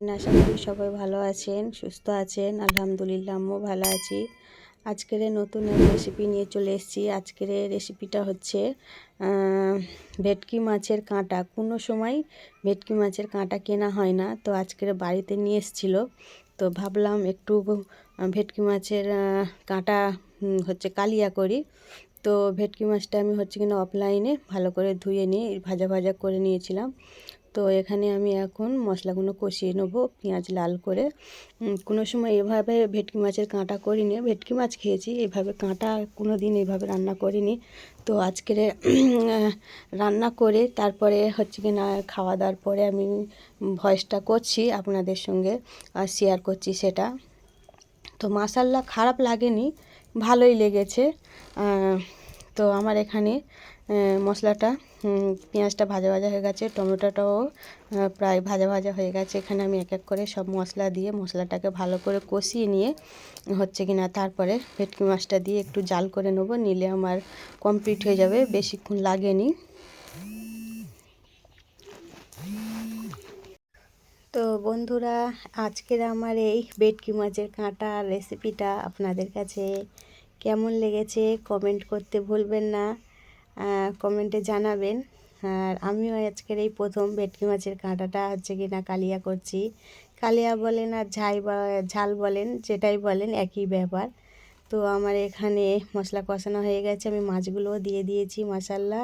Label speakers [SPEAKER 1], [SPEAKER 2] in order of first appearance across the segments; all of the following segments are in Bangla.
[SPEAKER 1] আশা করি সবাই ভালো আছেন, সুস্থ আছেন। আলহামদুলিল্লাহ আমিও ভালো আছি। আজকের নতুন এক রেসিপি নিয়ে চলে এসেছি। আজকের রেসিপিটা হচ্ছে ভেটকি মাছের কাঁটা। কোনো সময় ভেটকি মাছের কাঁটা কেনা হয় না। তো আজকের বাড়িতে নিয়ে এসেছিল। তো ভাবলাম একটু ভেটকি মাছের কাঁটা হচ্ছে কালিয়া করি। তো ভেটকি মাছটা আমি হচ্ছে কিনা অফলাইনে ভালো করে ধুয়ে নিয়ে ভাজা ভাজা করে নিয়েছিলাম। তো এখানে আমি এখন মশলাগুলো কষিয়ে নেব, পেঁয়াজ লাল করে। কোনো সময় এভাবে ভেটকি মাছের কাঁটা করিনি, ভেটকি মাছ খেয়েছি, এভাবে কাঁটা কোনো দিন এভাবে রান্না করিনি। তো আজকের রান্না করে তারপরে হচ্ছে কি না, খাওয়া দাওয়ার পরে আমি ভয়েসটা করছি আপনাদের সঙ্গে আর শেয়ার করছি সেটা। তো মাসাল্লা খারাপ লাগেনি, ভালোই লেগেছে। তো আমার এখানে মশলাটা পেঁয়াজটা ভাজা ভাজা হয়ে গেছে, টমেটোটাও প্রায় ভাজা ভাজা হয়ে গেছে। এখানে আমি এক এক করে সব মশলা দিয়ে মশলাটাকে ভালো করে কষিয়ে নিয়ে হচ্ছে কি না তারপরে ভেটকি মাছটা দিয়ে একটু জাল করে নেব, নিলে আমার কমপ্লিট হয়ে যাবে, বেশিক্ষণ লাগেনি। তো বন্ধুরা, আজকের আমার এই ভেটকি মাছের কাঁটা রেসিপিটা আপনাদের কাছে কেমন লেগেছে কমেন্ট করতে ভুলবেন না। কমেন্টে জানাবেন। আর আমিও আজকের এই প্রথম ভেটকি মাছের কাঁটাটা হচ্ছে কি না কালিয়া করছি। কালিয়া বলেন আর ঝাই ঝাল বলেন, যেটাই বলেন, একই ব্যাপার। তো আমার এখানে মশলা কষানো হয়ে গেছে, আমি মাছগুলোও দিয়ে দিয়েছি মশাল্লা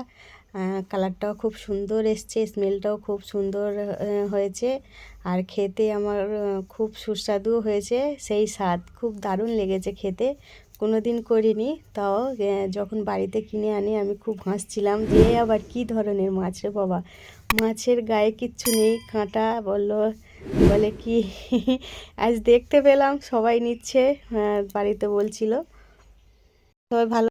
[SPEAKER 1] কালারটাও খুব সুন্দর এসছে, স্মেলটাও খুব সুন্দর হয়েছে। আর খেতে আমার খুব সুস্বাদুও হয়েছে, সেই স্বাদ খুব দারুণ লেগেছে খেতে। কোনো দিন করিনি তাও যখন বাড়িতে কিনে আনি আমি খুব হাসছিলাম যে আবার কি ধরনের মাছ রে বাবা? মাছের গায়ে কিচ্ছু নেই কাঁটা বলল বলে কি আজ দেখতে পেলাম সবাই নিচ্ছে আহ, বাড়িতে বলছিল। সবাই ভালো